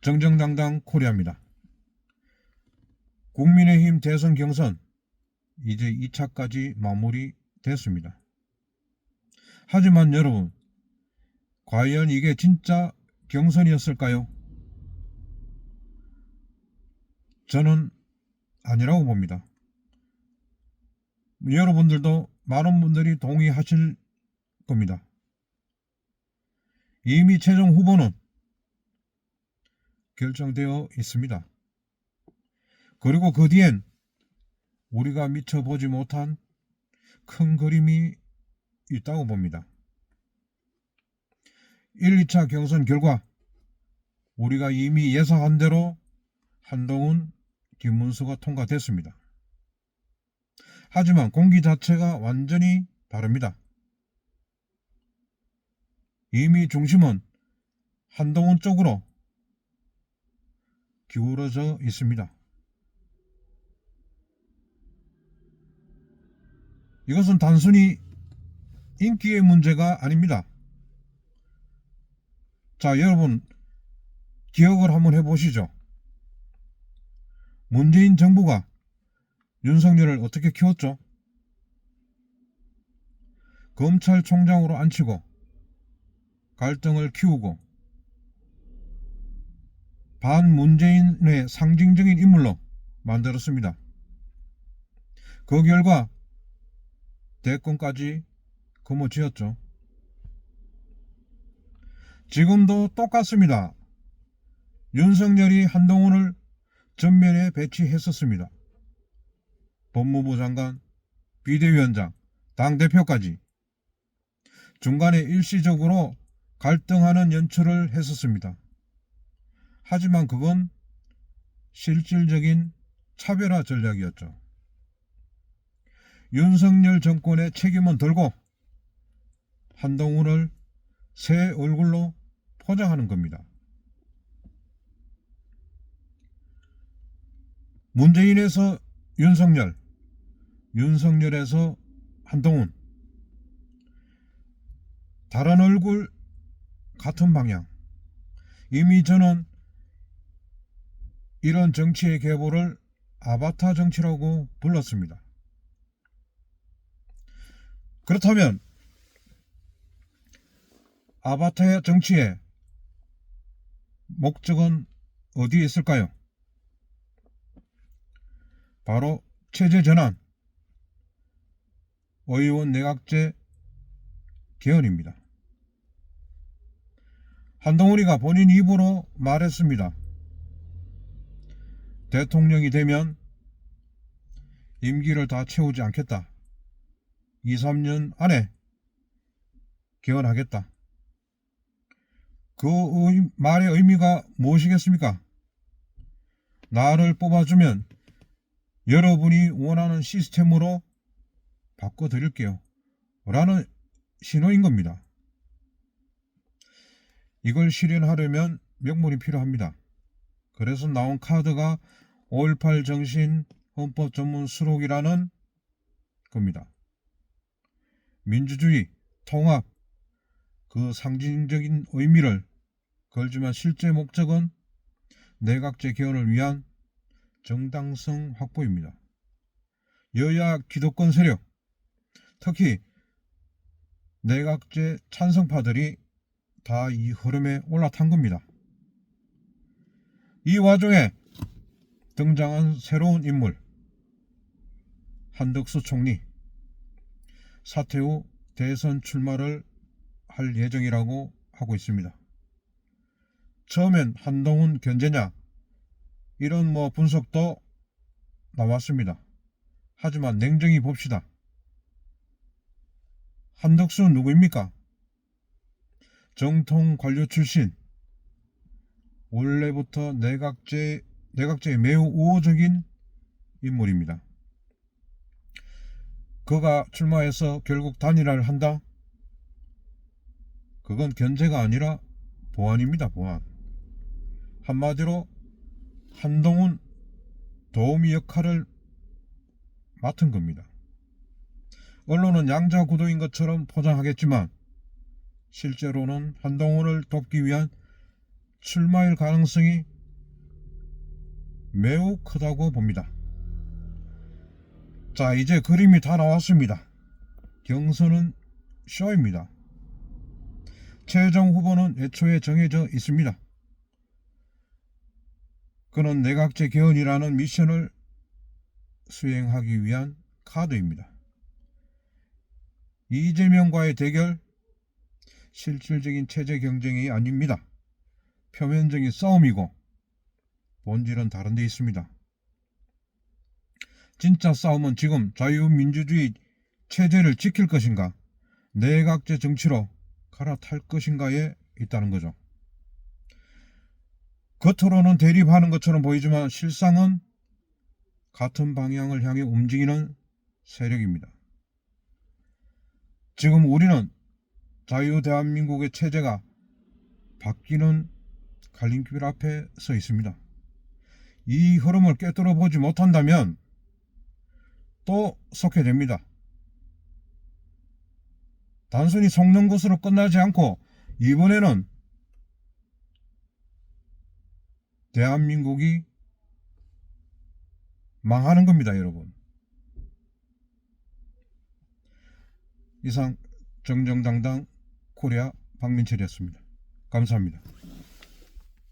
정정당당 코리아입니다. 국민의힘 대선 경선 이제 2차까지 마무리됐습니다. 하지만 여러분, 과연 이게 진짜 경선이었을까요? 저는 아니라고 봅니다. 여러분들도 많은 분들이 동의하실 겁니다. 이미 최종 후보는 결정되어 있습니다. 그리고 그 뒤엔 우리가 미처 보지 못한 큰 그림이 있다고 봅니다. 1, 2차 경선 결과 우리가 이미 예상한 대로 한동훈, 김문수가 통과됐습니다. 하지만 공기 자체가 완전히 다릅니다. 이미 중심은 한동훈 쪽으로 기울어져 있습니다. 이것은 단순히 인기의 문제가 아닙니다. 자, 여러분, 기억을 한번 해보시죠. 문재인 정부가 윤석열을 어떻게 키웠죠? 검찰총장으로 앉히고 갈등을 키우고 반문재인의 상징적인 인물로 만들었습니다. 그 결과 대권까지 거머쥐었죠. 지금도 똑같습니다. 윤석열이 한동훈을 전면에 배치했었습니다. 법무부 장관, 비대위원장, 당대표까지 중간에 일시적으로 갈등하는 연출을 했었습니다. 하지만 그건 실질적인 차별화 전략이었죠. 윤석열 정권의 책임은 덜고 한동훈을 새 얼굴로 포장하는 겁니다. 문재인에서 윤석열, 윤석열에서 한동훈. 다른 얼굴, 같은 방향. 이미 저는 이런 정치의 계보를 아바타 정치라고 불렀습니다. 그렇다면 아바타 정치의 목적은 어디에 있을까요? 바로 체제 전환, 의원 내각제 개헌입니다. 한동훈이가 본인 입으로 말했습니다. 대통령이 되면 임기를 다 채우지 않겠다. 2, 3년 안에 개헌하겠다. 그 의- 말의 의미가 무엇이겠습니까? 나를 뽑아주면 여러분이 원하는 시스템으로 바꿔드릴게요. 라는 신호인 겁니다. 이걸 실현하려면 명분이 필요합니다. 그래서 나온 카드가 5.18 정신 헌법 전문 수록이라는 겁니다. 민주주의, 통합, 그 상징적인 의미를 걸지만 실제 목적은 내각제 개헌을 위한 정당성 확보입니다. 여야 기득권 세력, 특히 내각제 찬성파들이 다 이 흐름에 올라탄 겁니다. 이 와중에 등장한 새로운 인물, 한덕수 총리, 사퇴 후 대선 출마를 할 예정이라고 하고 있습니다. 처음엔 한동훈 견제냐 이런 뭐 분석도 나왔습니다. 하지만 냉정히 봅시다. 한덕수 누구입니까? 정통 관료 출신. 원래부터 내각제, 내각제에 매우 우호적인 인물입니다. 그가 출마해서 결국 단일화를 한다? 그건 견제가 아니라 보안입니다, 보안. 한마디로 한동훈 도우미 역할을 맡은 겁니다. 언론은 양자 구도인 것처럼 포장하겠지만 실제로는 한동훈을 돕기 위한 출마할 가능성이 매우 크다고 봅니다. 자, 이제 그림이 다 나왔습니다. 경선은 쇼입니다. 최종 후보는 애초에 정해져 있습니다. 그는 내각제 개헌이라는 미션을 수행하기 위한 카드입니다. 이재명과의 대결 실질적인 체제 경쟁이 아닙니다. 표면적인 싸움이고 본질은 다른 데 있습니다. 진짜 싸움은 지금 자유민주주의 체제를 지킬 것인가 내각제 정치로 갈아탈 것인가에 있다는 거죠. 겉으로는 대립하는 것처럼 보이지만 실상은 같은 방향을 향해 움직이는 세력입니다. 지금 우리는 자유 대한민국의 체제가 바뀌는 갈림길 앞에 서 있습니다. 이 흐름을 꿰뚫어 보지 못한다면 또 속게 됩니다. 단순히 속는 것으로 끝나지 않고 이번에는 대한민국이 망하는 겁니다, 여러분. 이상 정정당당 코리아 박민철이었습니다. 감사합니다.